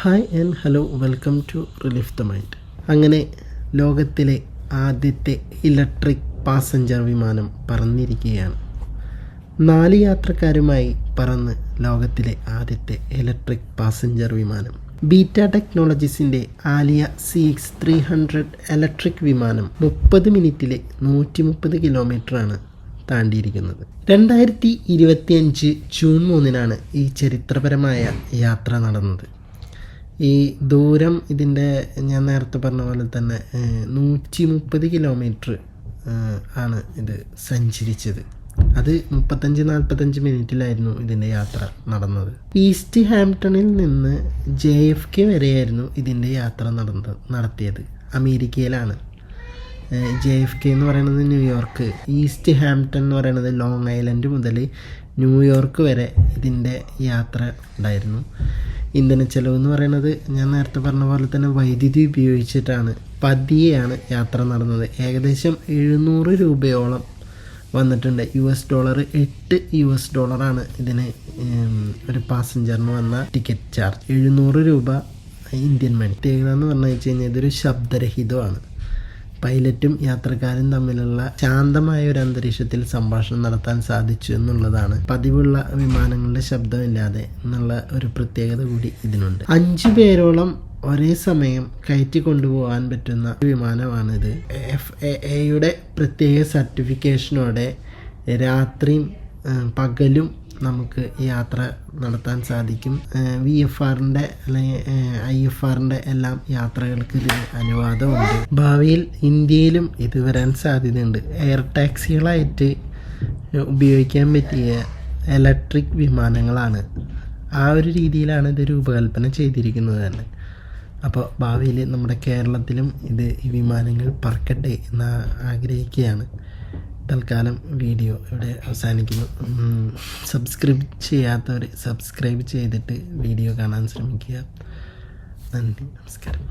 Hi and hello welcome to relief the mind അങ്ങനെ ലോകത്തിലെ ആദ്യത്തെ ഇലക്ട്രിക് പാസഞ്ചർ വിമാനം പറന്നിരിക്കുകയാണ്. നാല് യാത്രക്കാരുമായി പറന്ന് ലോകത്തിലെ ആദ്യത്തെ ഇലക്ട്രിക് പാസഞ്ചർ വിമാനം. Beta ടെക്നോളജീസിന്റെ Alia C X three hundred electric വിമാനം മുപ്പത് മിനിറ്റിൽ നൂറ്റി മുപ്പത് കിലോമീറ്ററാണ് താണ്ടിയിരിക്കുന്നത്. രണ്ടായിരത്തി ഇരുപത്തിയഞ്ച് ജൂൺ മൂന്നിനാണ് ഈ ചരിത്രപരമായ യാത്ര നടന്നത്. ഈ ദൂരം ഇതിന്റെ ഞാൻ നേരത്തെ പറഞ്ഞ പോലെ തന്നെ നൂറ്റി മുപ്പത് കിലോമീറ്റർ ആണ് ഇത് സഞ്ചരിച്ചത്. അത് മുപ്പത്തഞ്ച് നാൽപ്പത്തഞ്ച് മിനിറ്റിലായിരുന്നു ഇതിന്റെ യാത്ര നടന്നത്. ഈസ്റ്റ് ഹാംപ്ടണിൽ നിന്ന് ജെ എഫ് കെ വരെയായിരുന്നു ഇതിന്റെ യാത്ര നടന്നത് നടത്തിയത്. അമേരിക്കയിലാണ്. ജെ എഫ് കെ എന്ന് പറയുന്നത് ന്യൂയോർക്ക് ഈസ്റ്റ് ഹാംപ്ടൺ എന്ന് പറയുന്നത് ലോങ് ഐലൻഡ് മുതൽ ന്യൂയോർക്ക് വരെ ഇതിന്റെ യാത്ര ഉണ്ടായിരുന്നു. ഇന്ധന ചെലവ് എന്ന് പറയുന്നത് ഞാൻ നേരത്തെ പറഞ്ഞ പോലെ തന്നെ വൈദ്യുതി ഉപയോഗിച്ചിട്ടാണ്. പതിയെയാണ് യാത്ര നടന്നത്. ഏകദേശം എഴുന്നൂറ് രൂപയോളം വന്നിട്ടുണ്ട്. യു എസ് ഡോളർ എട്ട് യു എസ് ഡോളറാണ് ഇതിന് ഒരു പാസഞ്ചറിന് വന്ന ടിക്കറ്റ് ചാർജ്. എഴുന്നൂറ് രൂപ ഇന്ത്യൻ മണി. പ്രത്യേകത എന്ന് പറഞ്ഞു വെച്ച് കഴിഞ്ഞാൽ ഇതൊരു ശബ്ദരഹിതമാണ്. പൈലറ്റും യാത്രക്കാരും തമ്മിലുള്ള ശാന്തമായ ഒരു അന്തരീക്ഷത്തിൽ സംഭാഷണം നടത്താൻ സാധിച്ചു എന്നുള്ളതാണ്. പതിവുള്ള വിമാനങ്ങളുടെ ശബ്ദമില്ലാതെ എന്നുള്ള ഒരു പ്രത്യേകത കൂടി ഇതിനുണ്ട്. അഞ്ചു പേരോളം ഒരേ സമയം കയറ്റി കൊണ്ടുപോകാൻ പറ്റുന്ന വിമാനമാണിത്. എഫ് എ എയുടെ പ്രത്യേക സർട്ടിഫിക്കേഷനോടെ രാത്രിയും പകലും നമുക്ക് യാത്ര നടത്താൻ സാധിക്കും. വി എഫ് ആറിന്റെ അല്ലെങ്കിൽ ഐ എഫ് ആറിന്റെ എല്ലാം യാത്രകൾക്ക് ഇതിന് അനുവാദമുണ്ട്. ഭാവിയിൽ ഇന്ത്യയിലും ഇത് വരാൻ സാധ്യതയുണ്ട്. എയർ ടാക്സികളായിട്ട് ഉപയോഗിക്കാൻ പറ്റിയ ഇലക്ട്രിക് വിമാനങ്ങളാണ്. ആ ഒരു രീതിയിലാണ് ഇത് രൂപകൽപ്പന ചെയ്തിരിക്കുന്നത് തന്നെ. അപ്പോൾ ഭാവിയിൽ നമ്മുടെ കേരളത്തിലും ഇത് ഈ വിമാനങ്ങൾ പറക്കട്ടെ എന്ന് ആഗ്രഹിക്കുകയാണ്. തൽക്കാലം വീഡിയോ ഇവിടെ അവസാനിക്കുന്നു. സബ്സ്ക്രൈബ് ചെയ്യാത്തവർ സബ്സ്ക്രൈബ് ചെയ്തിട്ട് വീഡിയോ കാണാൻ ശ്രമിക്കുക. നന്ദി നമസ്കാരം.